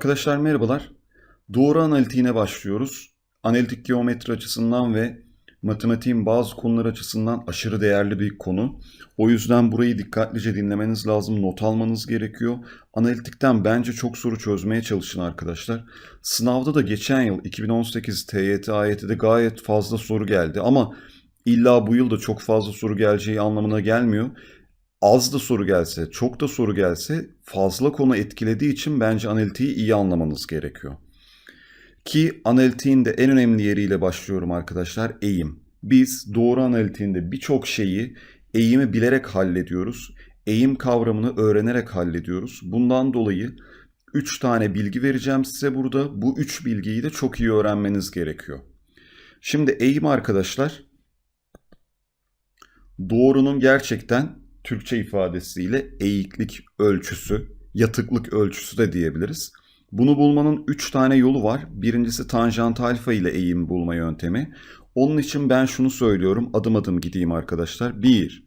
Arkadaşlar merhabalar. Doğru analitiğine başlıyoruz. Analitik geometri açısından ve matematiğin bazı konular açısından aşırı değerli bir konu. O yüzden burayı dikkatlice dinlemeniz lazım, not almanız gerekiyor. Analitikten bence çok soru çözmeye çalışın arkadaşlar. Sınavda da geçen yıl 2018 TYT AYT'de gayet fazla soru geldi ama illa bu yıl da çok fazla soru geleceği anlamına gelmiyor az da soru gelse, çok da soru gelse fazla konu etkilediği için bence analitiği iyi anlamanız gerekiyor. Ki analitiğin de en önemli yeriyle başlıyorum arkadaşlar eğim. Biz doğru analitiğinde birçok şeyi eğimi bilerek hallediyoruz. Eğim kavramını öğrenerek hallediyoruz. Bundan dolayı 3 tane bilgi vereceğim size burada. Bu 3 bilgiyi de çok iyi öğrenmeniz gerekiyor. Şimdi eğim arkadaşlar doğrunun gerçekten Türkçe ifadesiyle eğiklik ölçüsü, yatıklık ölçüsü de diyebiliriz. Bunu bulmanın 3 tane yolu var. Birincisi tanjant alfa ile eğim bulma yöntemi. Onun için ben şunu söylüyorum. Adım adım gideyim arkadaşlar. 1.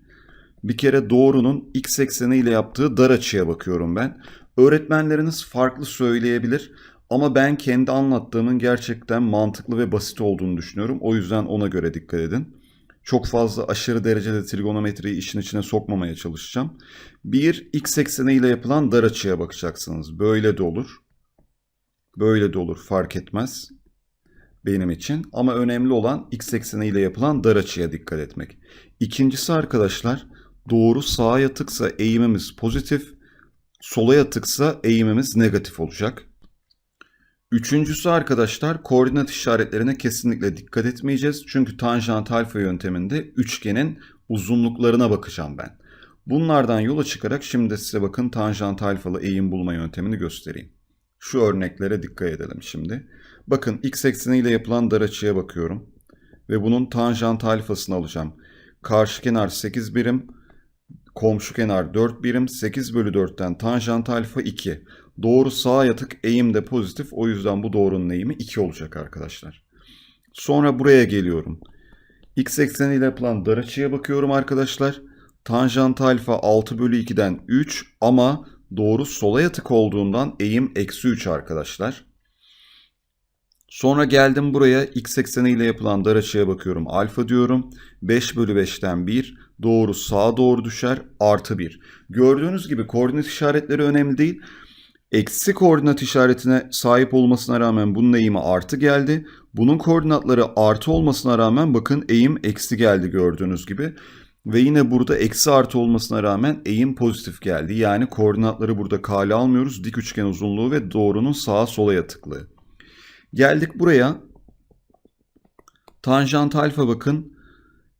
Bir kere doğrunun x ekseni ile yaptığı dar açıya bakıyorum ben. Öğretmenleriniz farklı söyleyebilir ama ben kendi anlattığımın gerçekten mantıklı ve basit olduğunu düşünüyorum. O yüzden ona göre dikkat edin çok fazla aşırı derecede trigonometriyi işin içine sokmamaya çalışacağım. Bir x ekseni ile yapılan dar açıya bakacaksınız. Böyle de olur. Böyle de olur fark etmez benim için. Ama önemli olan x ekseni ile yapılan dar açıya dikkat etmek. İkincisi arkadaşlar doğru sağa yatıksa eğimimiz pozitif, sola yatıksa eğimimiz negatif olacak. Üçüncüsü arkadaşlar koordinat işaretlerine kesinlikle dikkat etmeyeceğiz. Çünkü tanjant alfa yönteminde üçgenin uzunluklarına bakacağım ben. Bunlardan yola çıkarak şimdi size bakın tanjant alfalı eğim bulma yöntemini göstereyim. Şu örneklere dikkat edelim şimdi. Bakın x ekseniyle yapılan dar açıya bakıyorum. Ve bunun tanjant alfasını alacağım. Karşı kenar 8 birim, komşu kenar 4 birim, 8 bölü 4'ten tanjant alfa 2. Doğru sağa yatık eğim de pozitif. O yüzden bu doğrunun eğimi 2 olacak arkadaşlar. Sonra buraya geliyorum. X ekseniyle yapılan dar açıya bakıyorum arkadaşlar. Tanjant alfa 6 bölü 2'den 3 ama doğru sola yatık olduğundan eğim eksi 3 arkadaşlar. Sonra geldim buraya x ekseniyle yapılan dar açıya bakıyorum. Alfa diyorum. 5 bölü 5'ten 1. Doğru sağa doğru düşer. Artı 1. Gördüğünüz gibi koordinat işaretleri önemli değil. Eksi koordinat işaretine sahip olmasına rağmen bunun eğimi artı geldi. Bunun koordinatları artı olmasına rağmen bakın eğim eksi geldi gördüğünüz gibi. Ve yine burada eksi artı olmasına rağmen eğim pozitif geldi. Yani koordinatları burada kale almıyoruz. Dik üçgen uzunluğu ve doğrunun sağa sola yatıklığı. Geldik buraya. Tanjant alfa bakın.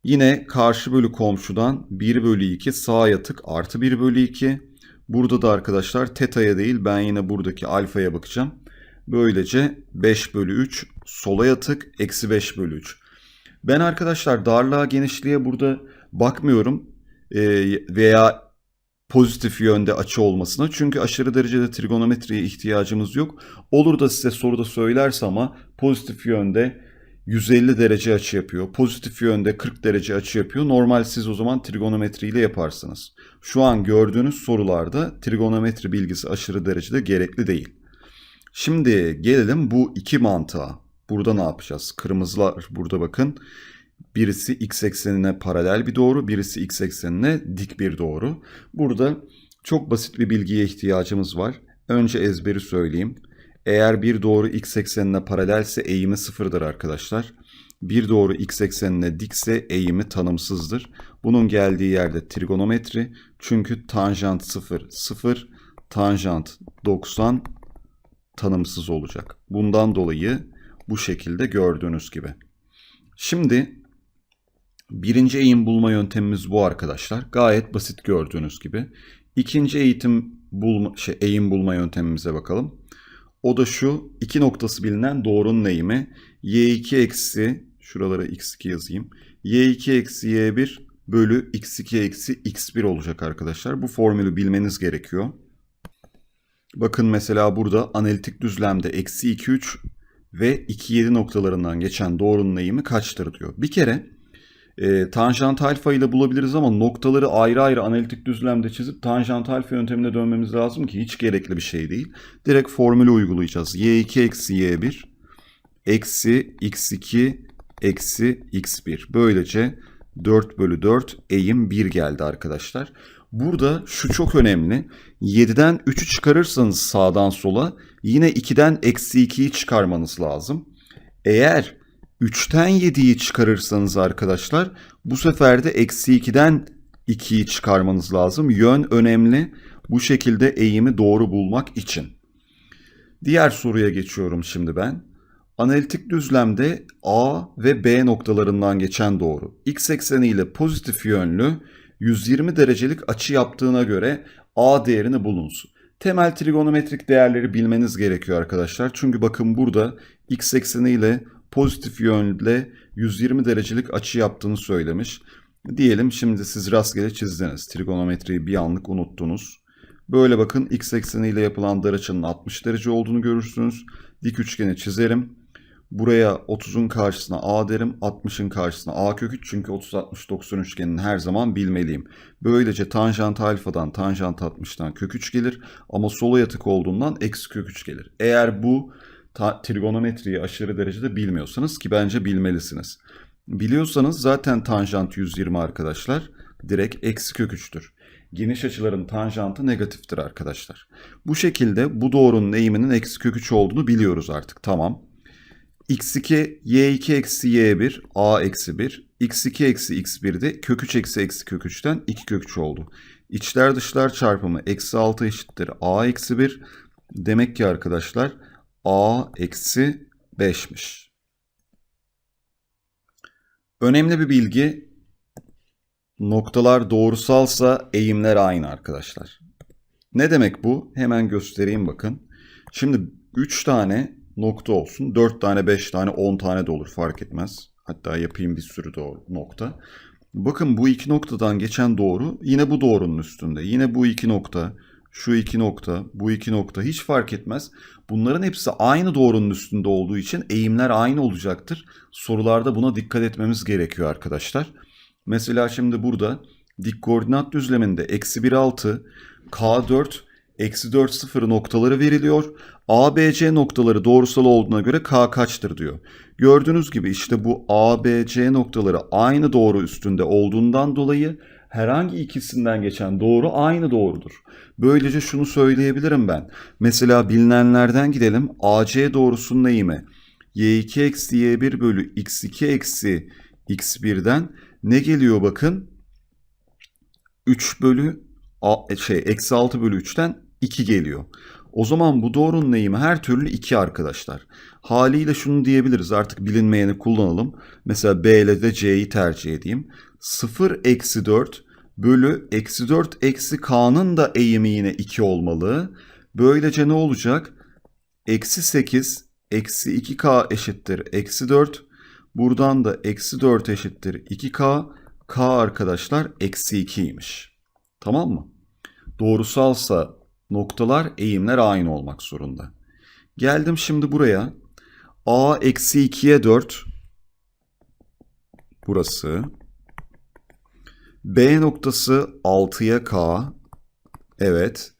Yine karşı bölü komşudan 1 bölü 2 sağa yatık artı 1 bölü 2. Burada da arkadaşlar teta'ya değil ben yine buradaki alfaya bakacağım. Böylece 5 bölü 3 sola yatık eksi 5 bölü 3. Ben arkadaşlar darlığa genişliğe burada bakmıyorum ee, veya pozitif yönde açı olmasına. Çünkü aşırı derecede trigonometriye ihtiyacımız yok. Olur da size soruda söylerse ama pozitif yönde 150 derece açı yapıyor. Pozitif yönde 40 derece açı yapıyor. Normal siz o zaman trigonometri ile yaparsınız. Şu an gördüğünüz sorularda trigonometri bilgisi aşırı derecede gerekli değil. Şimdi gelelim bu iki mantığa. Burada ne yapacağız? Kırmızılar burada bakın. Birisi x eksenine paralel bir doğru, birisi x eksenine dik bir doğru. Burada çok basit bir bilgiye ihtiyacımız var. Önce ezberi söyleyeyim. Eğer bir doğru x eksenine paralelse eğimi sıfırdır arkadaşlar. Bir doğru x eksenine dikse eğimi tanımsızdır. Bunun geldiği yerde trigonometri. Çünkü tanjant 0 0, tanjant 90 tanımsız olacak. Bundan dolayı bu şekilde gördüğünüz gibi. Şimdi birinci eğim bulma yöntemimiz bu arkadaşlar. Gayet basit gördüğünüz gibi. İkinci eğitim bulma, şey, eğim bulma yöntemimize bakalım. O da şu iki noktası bilinen doğrunun eğimi y2 eksi şuralara x2 yazayım. y2 eksi y1 bölü x2 eksi x1 olacak arkadaşlar. Bu formülü bilmeniz gerekiyor. Bakın mesela burada analitik düzlemde eksi 2 3 ve 2 7 noktalarından geçen doğrunun eğimi kaçtır diyor. Bir kere E, tanjant alfa ile bulabiliriz ama noktaları ayrı ayrı analitik düzlemde çizip tanjant alfa yöntemine dönmemiz lazım ki hiç gerekli bir şey değil. Direkt formülü uygulayacağız. y2 eksi y1 eksi x2 eksi x1. Böylece 4 bölü 4 eğim 1 geldi arkadaşlar. Burada şu çok önemli. 7'den 3'ü çıkarırsanız sağdan sola yine 2'den eksi 2'yi çıkarmanız lazım. Eğer 3'ten 7'yi çıkarırsanız arkadaşlar bu sefer de eksi 2'den 2'yi çıkarmanız lazım. Yön önemli bu şekilde eğimi doğru bulmak için. Diğer soruya geçiyorum şimdi ben. Analitik düzlemde A ve B noktalarından geçen doğru. X ekseni ile pozitif yönlü 120 derecelik açı yaptığına göre A değerini bulunsun. Temel trigonometrik değerleri bilmeniz gerekiyor arkadaşlar. Çünkü bakın burada X ekseni ile pozitif yönle 120 derecelik açı yaptığını söylemiş. Diyelim şimdi siz rastgele çizdiniz. Trigonometriyi bir anlık unuttunuz. Böyle bakın x ekseniyle yapılan dar açının 60 derece olduğunu görürsünüz. Dik üçgeni çizerim. Buraya 30'un karşısına a derim, 60'ın karşısına a kök 3 çünkü 30 60 90 üçgenini her zaman bilmeliyim. Böylece tanjant alfadan tanjant 60'tan kök 3 gelir ama sola yatık olduğundan eksi kök 3 gelir. Eğer bu ta- trigonometriyi aşırı derecede bilmiyorsanız ki bence bilmelisiniz. Biliyorsanız zaten tanjant 120 arkadaşlar direkt eksi kök 3'tür. Geniş açıların tanjantı negatiftir arkadaşlar. Bu şekilde bu doğrunun eğiminin eksi kök 3 olduğunu biliyoruz artık. Tamam. x2 y2 eksi y1 a eksi 1 x2 eksi x1 de kök 3 eksi eksi kök 3'ten 2 kök 3 oldu. İçler dışlar çarpımı eksi 6 eşittir a eksi 1. Demek ki arkadaşlar a eksi 5'miş. Önemli bir bilgi noktalar doğrusalsa eğimler aynı arkadaşlar. Ne demek bu? Hemen göstereyim bakın. Şimdi 3 tane nokta olsun. 4 tane, 5 tane, 10 tane de olur fark etmez. Hatta yapayım bir sürü doğru nokta. Bakın bu iki noktadan geçen doğru yine bu doğrunun üstünde. Yine bu iki nokta, şu iki nokta, bu iki nokta hiç fark etmez. Bunların hepsi aynı doğrunun üstünde olduğu için eğimler aynı olacaktır. Sorularda buna dikkat etmemiz gerekiyor arkadaşlar. Mesela şimdi burada dik koordinat düzleminde eksi 1 6, K4, eksi 4 0 noktaları veriliyor. ABC noktaları doğrusal olduğuna göre K kaçtır diyor. Gördüğünüz gibi işte bu ABC noktaları aynı doğru üstünde olduğundan dolayı herhangi ikisinden geçen doğru aynı doğrudur. Böylece şunu söyleyebilirim ben. Mesela bilinenlerden gidelim. AC doğrusunun eğimi y2 eksi y1 bölü x2 eksi x1'den ne geliyor bakın? 3 bölü şey eksi 6 bölü 3'ten 2 geliyor. O zaman bu doğrunun eğimi her türlü 2 arkadaşlar. Haliyle şunu diyebiliriz artık bilinmeyeni kullanalım. Mesela B ile de C'yi tercih edeyim. 0 eksi 4 bölü eksi 4 eksi K'nın da eğimi yine 2 olmalı. Böylece ne olacak? Eksi 8 eksi 2K eşittir eksi 4. Buradan da eksi 4 eşittir 2K. K arkadaşlar eksi 2'ymiş. Tamam mı? Doğrusalsa noktalar eğimler aynı olmak zorunda. Geldim şimdi buraya. A eksi 2'ye 4. Burası. B noktası 6'ya K. Evet.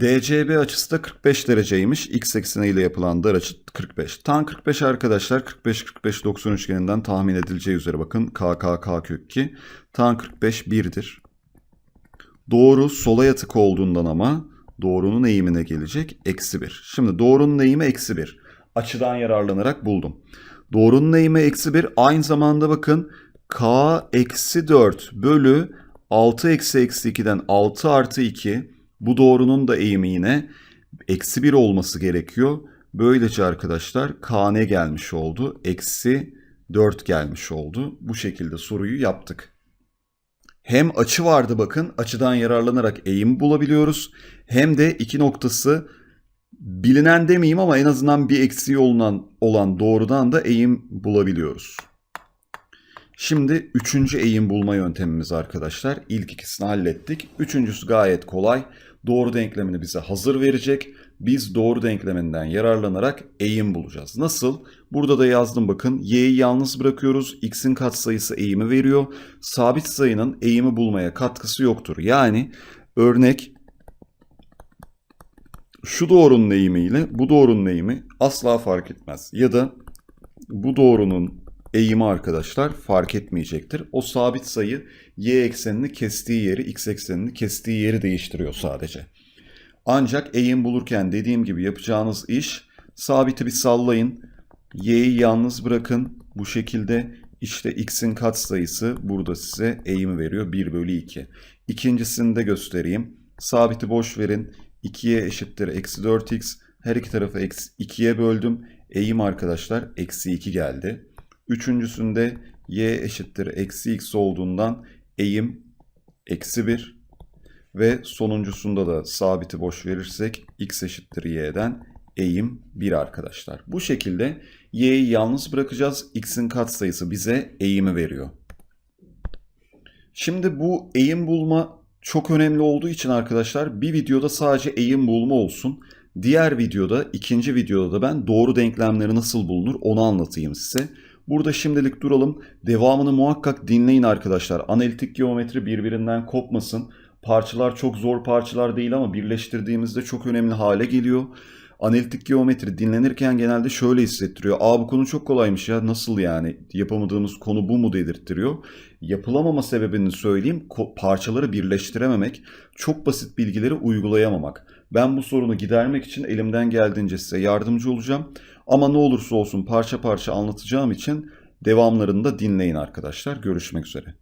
DCB açısı da 45 dereceymiş. X ekseniyle yapılan dar açı 45. Tan 45 arkadaşlar 45 45 90 üçgeninden tahmin edileceği üzere bakın K K K kök 2. Tan 45 1'dir. Doğru sola yatık olduğundan ama doğrunun eğimine gelecek eksi 1. Şimdi doğrunun eğimi eksi 1. Açıdan yararlanarak buldum. Doğrunun eğimi eksi 1 aynı zamanda bakın k eksi 4 bölü 6 eksi eksi 2'den 6 artı 2 bu doğrunun da eğimi yine eksi 1 olması gerekiyor. Böylece arkadaşlar k ne gelmiş oldu? Eksi 4 gelmiş oldu. Bu şekilde soruyu yaptık. Hem açı vardı bakın açıdan yararlanarak eğim bulabiliyoruz. Hem de iki noktası bilinen demeyeyim ama en azından bir eksiği olan, olan doğrudan da eğim bulabiliyoruz. Şimdi üçüncü eğim bulma yöntemimiz arkadaşlar. İlk ikisini hallettik. Üçüncüsü gayet kolay. Doğru denklemini bize hazır verecek. biz doğru denkleminden yararlanarak eğim bulacağız. Nasıl? Burada da yazdım bakın. Y'yi yalnız bırakıyoruz. X'in katsayısı eğimi veriyor. Sabit sayının eğimi bulmaya katkısı yoktur. Yani örnek şu doğrunun eğimiyle bu doğrunun eğimi asla fark etmez. Ya da bu doğrunun eğimi arkadaşlar fark etmeyecektir. O sabit sayı y eksenini kestiği yeri, x eksenini kestiği yeri değiştiriyor sadece. Ancak eğim bulurken dediğim gibi yapacağınız iş sabiti bir sallayın. Y'yi yalnız bırakın. Bu şekilde işte x'in katsayısı burada size eğimi veriyor 1 bölü 2. İkincisini de göstereyim. Sabiti boş verin. 2'ye eşittir eksi 4x. Her iki tarafı eksi 2'ye böldüm. Eğim arkadaşlar eksi 2 geldi. Üçüncüsünde y eşittir eksi x olduğundan eğim eksi 1. Ve sonuncusunda da sabiti boş verirsek x eşittir y'den eğim 1 arkadaşlar. Bu şekilde y'yi yalnız bırakacağız. x'in katsayısı bize eğimi veriyor. Şimdi bu eğim bulma çok önemli olduğu için arkadaşlar bir videoda sadece eğim bulma olsun. Diğer videoda, ikinci videoda da ben doğru denklemleri nasıl bulunur onu anlatayım size. Burada şimdilik duralım. Devamını muhakkak dinleyin arkadaşlar. Analitik geometri birbirinden kopmasın. Parçalar çok zor parçalar değil ama birleştirdiğimizde çok önemli hale geliyor. Analitik geometri dinlenirken genelde şöyle hissettiriyor. Aa bu konu çok kolaymış ya nasıl yani yapamadığımız konu bu mu dedirttiriyor. Yapılamama sebebini söyleyeyim parçaları birleştirememek, çok basit bilgileri uygulayamamak. Ben bu sorunu gidermek için elimden geldiğince size yardımcı olacağım. Ama ne olursa olsun parça parça anlatacağım için devamlarını da dinleyin arkadaşlar. Görüşmek üzere.